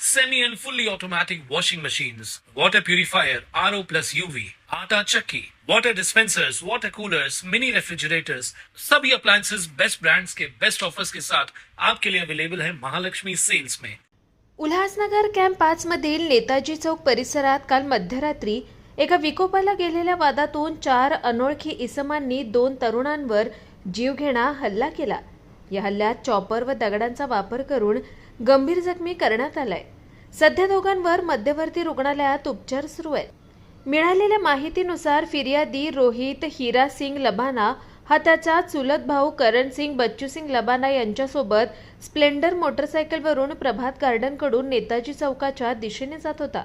semi and fully automatic washing machines, water purifier, RO plus UV, आटा चक्की, water dispensers, water coolers, mini refrigerators, सभी appliances best brands के best offers के साथ आपके लिए अवेलेबल है महालक्ष्मी सेल्स में। उल्हासनगर कॅम्प पाच मधील नेताजी चौक परिसरात काल मध्यरात्री एका विकोपाला गेलेल्या वादातून चार अनोळखी इसमांनी दोन तरुणांवर जीवघेणा हल्ला केला. या हल्ल्यात चॉपर व दगडांचा वापर करून गंभीर जखमी करण्यात आलाय. सध्या दोघांवर मध्यवर्ती रुग्णालयात उपचार सुरू आहेत. मिळालेल्या माहितीनुसार फिर्यादी रोहित हिरा सिंग लबाना हा त्याचा चुलत भाऊ करण सिंग बच्चू सिंग लबाना यांच्यासोबत स्प्लेंडर मोटरसायकलवरून प्रभात गार्डनकडून नेताजी चौकाच्या दिशेने जात होता.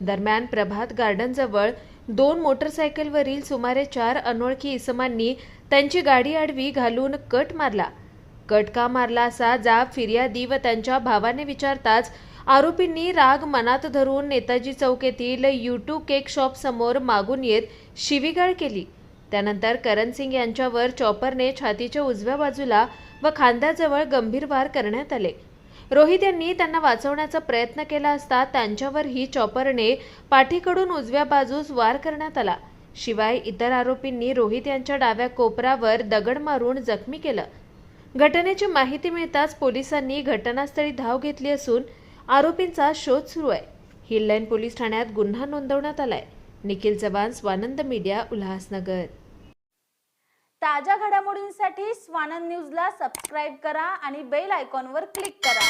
दरम्यान प्रभात गार्डनजवळ दोन मोटरसायकलवरील सुमारे चार अनोळखी इसमांनी त्यांची गाडी आडवी घालून कट मारला. कटका मारला असा जाब फिर्यादी व त्यांच्या भावाने विचारताच आरोपींनी राग मनात धरून नेताजी चौक येथील युटू केक शॉप समोर मागून येत शिवीगाळ केली. त्यानंतर करण सिंग यांच्यावर चॉपरने छातीच्या उजव्या बाजूला व खांद्याजवळ गंभीर वार करण्यात आले. रोहित यांनी त्यांना वाचवण्याचा प्रयत्न केला असता त्यांच्यावरही चॉपरने पाठीकडून उजव्या बाजूस वार करण्यात आला. शिवाय इतर आरोपींनी रोहित यांच्या डाव्या कोपरावर दगड मारून जखमी केलं. घटनेची माहिती मिळताच पोलिसांनी घटनास्थळी धाव घेतली असून आरोपींचा शोध सुरू आहे. हिललाईन पोलीस ठाण्यात गुन्हा नोंदवण्यात आलाय. निखिल चव्हाण स्वानंद मीडिया उल्हासनगर. ताज्या घडामोडींसाठी स्वानंद न्यूजला सबस्क्राईब करा आणि बेल आयकॉनवर क्लिक करा.